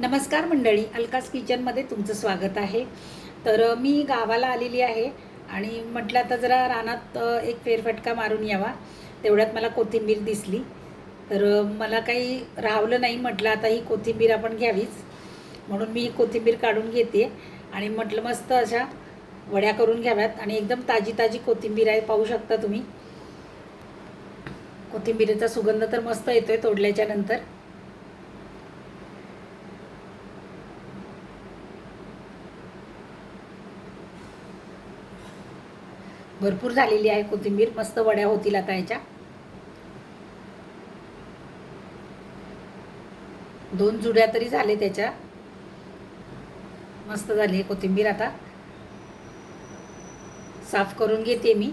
नमस्कार मंडळी अलकास किचनमध्ये तुमचं स्वागत आहे. तर मी गावाला आलेली आहे आणि म्हटलं आता जरा रानात एक फेरफटका मारून यावा. तेवढ्यात मला कोथिंबीर दिसली. तर मला काही राहवलं नाही म्हटलं आता ही कोथिंबीर आपण घ्यावीच. म्हणून मी ही कोथिंबीर काढून घेते आणि म्हटलं मस्त अशा वड्या करून घ्याव्यात आणि एकदम ताजी ताजी कोथिंबीर आहे पाहू शकता तुम्ही. कोथिंबीरीचा सुगंध तर मस्त येतो तोडल्याच्या नंतर. भरपूर झालेली आहे कोथिंबीर. मस्त वड्या होतील आता याच्या. दोन जुड्या तरी झाले त्याच्या. मस्त झाली कोथिंबीर आता. साफ करून घेते मी.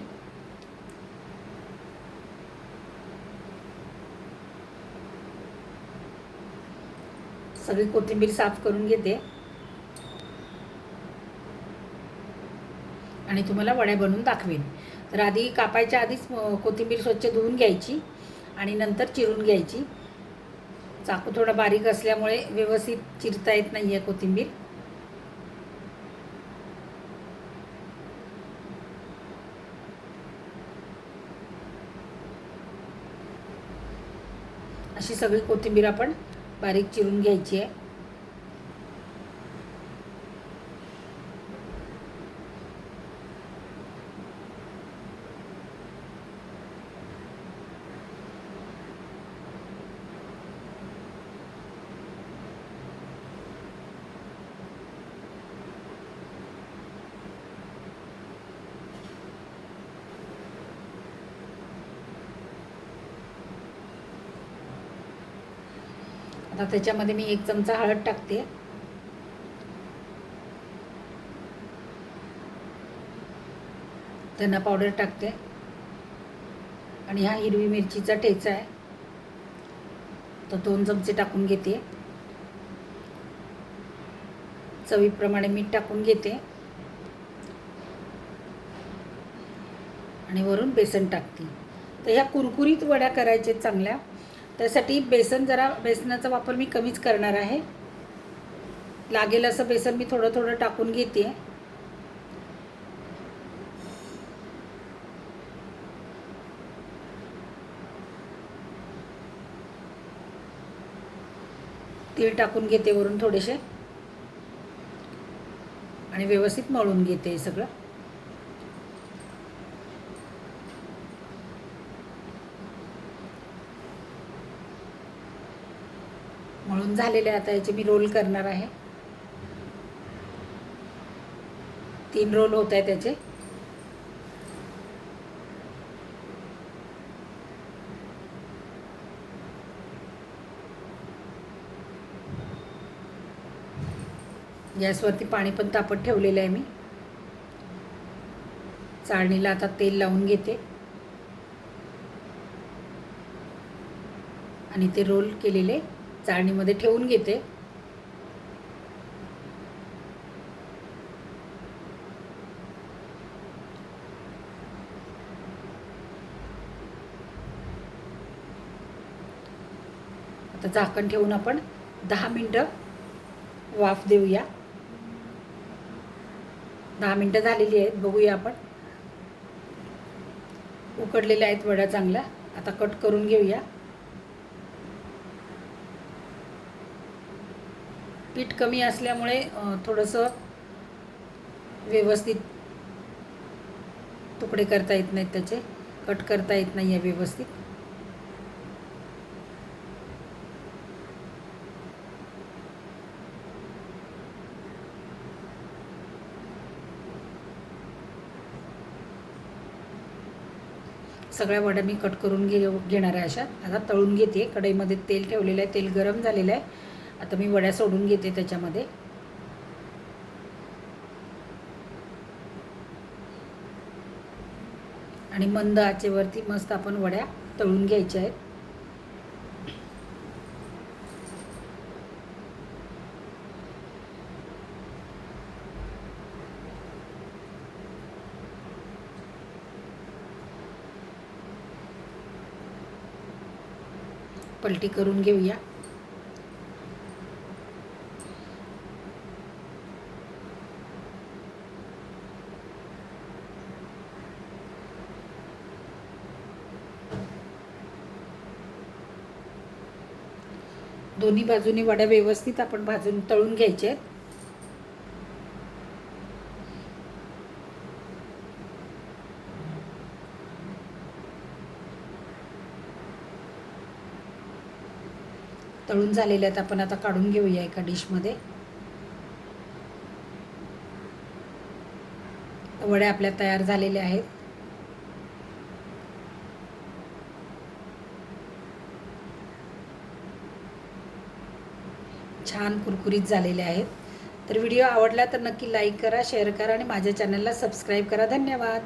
सगळी कोथिंबीर साफ करून घेते. आणि तुम्हाला वड्या बनवून दाखवेन. तर आधी कापायच्या आधीच कोथिंबीर स्वच्छ धुवून घ्यायची आणि नंतर चिरून घ्यायची. चाकू थोडा बारीक असल्यामुळे व्यवस्थित चिरता येत नाही आहे कोथिंबीर. अशी सगळी कोथिंबीर आपण बारीक चिरून घ्यायची आहे. आता त्याच्यामध्ये मी एक चमचा हळद टाकते. धना पावडर टाकते. आणि हा हिरवी मिरचीचा ठेचा आहे. तर दोन चमचे टाकून घेते. चवीप्रमाणे मीठ टाकून घेते. आणि वरून बेसन टाकते. तर ह्या कुरकुरीत वड्या करायच्या चांगल्या. त्यासाठी बेसन जरा बेसनाचा वापर मी कमीच करणार आहे. लागेल असं बेसन मी थोडं थोडं टाकून घेते तीळ टाकून घेते वरून थोडेसे. आणि व्यवस्थित मळून घेते हे सगळं. म्हणून झालेले आता याचे मी रोल करणार आहे. तीन रोल होत आहे त्याचे गॅसवरती पाणी पण तापत ठेवलेलं आहे मी. चाळणीला आता तेल लावून घेते. आणि ते रोल केलेले चाळणीमध्ये ठेवून घेते. आता झाकण ठेवून आपण दहा मिनटं वाफ देऊया. दहा मिनटं झालेली आहेत बघूया आपण. उकडलेल्या आहेत वड्या चांगल्या. आता कट करून घेऊया. पीठ कमी असल्यामुळे थोडंसं व्यवस्थित तुकडे करता येत नाहीत त्याचे कट करता येत नाही आहे व्यवस्थित. सगळ्या वड्या मी कट करून घे घेणार आहे अशा. आता तळून घेते. कढईमध्ये तेल ठेवलेलं आहे. तेल गरम झालेलं आहे. आता मी वड्या सोडून घेते त्याच्यामध्ये. आणि मंद आचेवरती मस्त आपण वड्या तळून घ्यायच्या आहेत. पलटी करून घेऊया. दोन्ही बाजूने वड्या व्यवस्थित आपण भाजून तळून घ्यायचे आहेत. तळून झालेल्या आहेत. आपण आता काढून घेऊया एका डिशमध्ये. वड्या आपल्या तयार झालेल्या आहेत. छान कुरकुरीत झालेले आहेत. तर व्हिडिओ आवडला तर नक्की लाईक करा शेअर करा आणि माझ्या चॅनलला सबस्क्राईब करा. धन्यवाद.